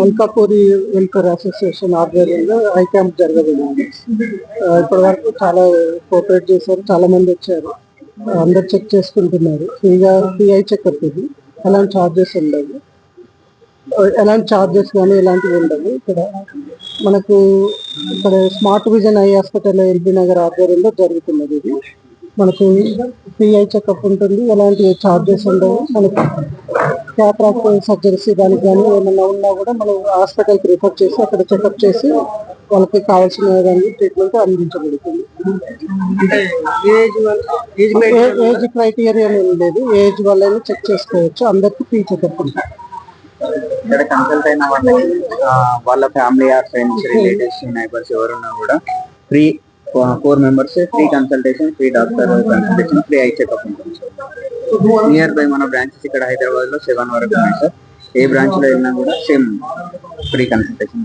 Alkapuri welfare association ఆధ్వర్యంలో eye camp జరగబోయింది ఇప్పటివరకు ఇప్పటి వరకు చాలా కోఆపరేట్ చేశారు చాలా మంది వచ్చారు. అందరు చెక్ చేసుకుంటున్నారు. ఫ్రీగా ఫ్రీ ఐ చెకప్ ఇది ఎలాంటి చార్జెస్ ఉండవు. ఎలాంటి చార్జెస్ కానీ ఇలాంటివి ఉండవు. ఇక్కడ మనకు ఇక్కడ smart vision eye hospital LB Nagar ఆధ్వర్యంలో జరుగుతున్నది ఇది. మనకు ఫ్రీ ఐ చెకప్ ఉంటుంది. ఎలాంటి చార్జెస్ ఉండవు. మనకు క్యాట్రాక్ట్ సర్జరీస్ దానికి కానీ ఏమన్నా ఉన్నా కూడా మనం హాస్పిటల్కి రిఫర్ చేసి అక్కడ చెకప్ చేసి వాళ్ళకి కావాల్సిన కానీ ట్రీట్మెంట్ అందించబడుతుంది. అంటే ఏజ్ ఏజ్ ఏ- ఏజ్ క్రైటీరియా ఏం లేదు. ఏజ్ వాళ్ళని చెక్ చేసుకోవచ్చు. అందరికి ఫ్రీ చెకప్ ఉంటుంది. ఇక్కడ కన్సల్ట్ అయిన వాళ్ళకి ఆ, వాళ్ళ family or friends relatives neighbours ఎవరున్నా కూడా free four members free consultation free doctor consultation free eye checkup ఉంటుంది సార్ నియర్ బై మన బ్రాంచెస్ ఇక్కడ హైదరాబాద్లో సెవెన్ వరకు ఉన్నాయి సార్ ఏ బ్రాంచ్లో వెళ్ళినా కూడా సేమ్ ఫ్రీ కన్సల్టేషన్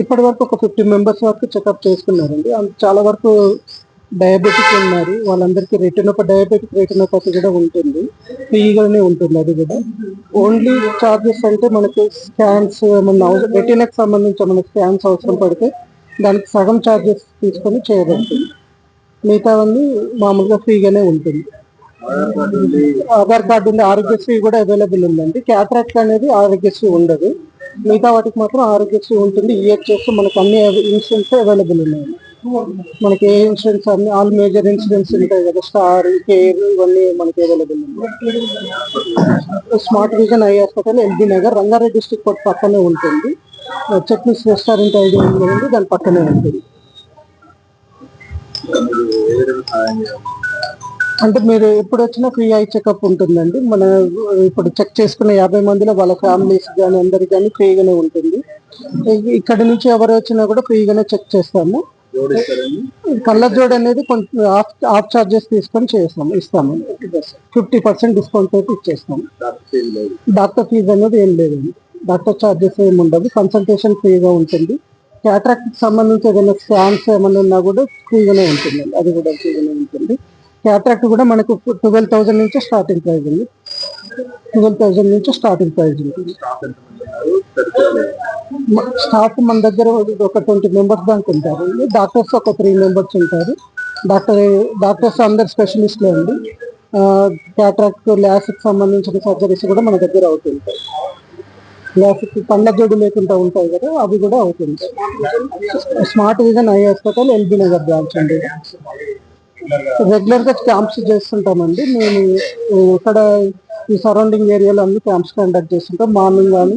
ఇప్పటి వరకు ఒక ఫిఫ్టీ మెంబర్స్ వరకు చెకప్ చేసుకున్నారండి. చాలా వరకు డయాబెటిక్ ఉన్నారు. వాళ్ళందరికీ రెటినోప డయాబెటిక్ రెటినోపతి కూడా ఉంటుంది. ఫ్రీగానే ఉంటుంది అది కూడా. ఓన్లీ చార్జెస్ అంటే మనకి స్కాన్స్ ఏమన్నా రెటినకు సంబంధించి మనకి స్కాన్స్ అవసరం పడితే దానికి సగం చార్జెస్ తీసుకొని చేయబడుతుంది మిగతావన్నీ మామూలుగా ఫ్రీగానే ఉంటుంది. ఆధార్ కార్డు ఉంది ఆరోగ్యశ్రీ కూడా అవైలబుల్ ఉందండి. క్యాట్రాక్ట్ అనేది ఆరోగ్యశ్రీ ఉండదు. మిగతా వాటికి మాత్రం ఆరోగ్యశ్రీ ఉంటుంది. ఈహెచ్ఎస్ మనకు అన్ని ఇన్సూరెన్స్ అవైలబుల్ ఉన్నాయి. మనకి ఏ ఇన్సూరెన్స్ అన్ని ఆల్ మేజర్ ఇన్సూరెన్స్ ఉంటాయి కదా స్టార్ కేర్ ఇవన్నీ మనకి అవైలబుల్ ఉంది smart vision eye hospital LB Nagar Rangareddy district court పక్కనే ఉంటుంది. చట్నీస్ రెస్టారెంట్ ఐడి ఉంది దాని పక్కనే ఉంటుంది. అంటే మీరు ఎప్పుడు వచ్చినా ఫ్రీ ఐ చెకప్ ఉంటుందండి. మన ఇప్పుడు చెక్ చేసుకున్న యాభై మందిలో వాళ్ళ ఫ్యామిలీస్ కానీ అందరికి కానీ ఫ్రీగానే ఉంటుంది. ఇక్కడి ఇక్కడ నుంచి ఎవరు వచ్చినా కూడా ఫ్రీగానే చెక్ చేస్తాము. కళ్ళజోడు అనేది కొంచెం ఆఫ్ ఆఫ్ చార్జెస్ తీసుకొని చేస్తాము ఇస్తాము. Fifty percent. డిస్కౌంట్ అయితే ఇచ్చేస్తాము. డాక్టర్ ఫీజు అనేది ఏం లేదండి డాక్టర్ చార్జెస్ ఏమి ఉండదు. కన్సల్టేషన్ ఫ్రీగా ఉంటుంది. క్యాట్రాక్ట్ సంబంధించి ఏదైనా స్కాన్స్ ఏమైనా ఉన్నా కూడా ఫ్రీగానే ఉంటుంది. అది కూడా ఫ్రీగానే ఉంటుంది. క్యాట్రాక్ట్ కూడా మనకు ట్వెల్వ్ థౌసండ్ నుంచి స్టార్టింగ్ ప్రైస్ ఉంది. ట్వెల్వ్ థౌసండ్ నుంచి స్టార్టింగ్ ప్రైస్ ఉంటుంది. స్టాఫ్ మన దగ్గర ఒక ట్వంటీ మెంబర్స్ దాకా ఉంటారు. డాక్టర్స్ ఒక త్రీ మెంబర్స్ ఉంటారు. డాక్టర్ డాక్టర్స్ అందరు స్పెషలిస్ట్లే అండి. క్యాట్రాక్ట్ ల్యాస్కి సంబంధించిన సర్జరీస్ కూడా మన దగ్గర అవుతుంటాయి. ల్యాస్కి పండ్ల జోడు లేకుండా ఉంటాయి కదా అవి కూడా అవుతుంది. Smart vision eye hospital LB Nagar branch అండి. రెగ్యులర్గా క్యాంప్స్ చేస్తుంటామండి. మేము ఇక్కడ ఈ సరౌండింగ్ ఏరియాలో అన్ని క్యాంప్స్ కండక్ట్ చేస్తుంటాం. మార్నింగ్ కానీ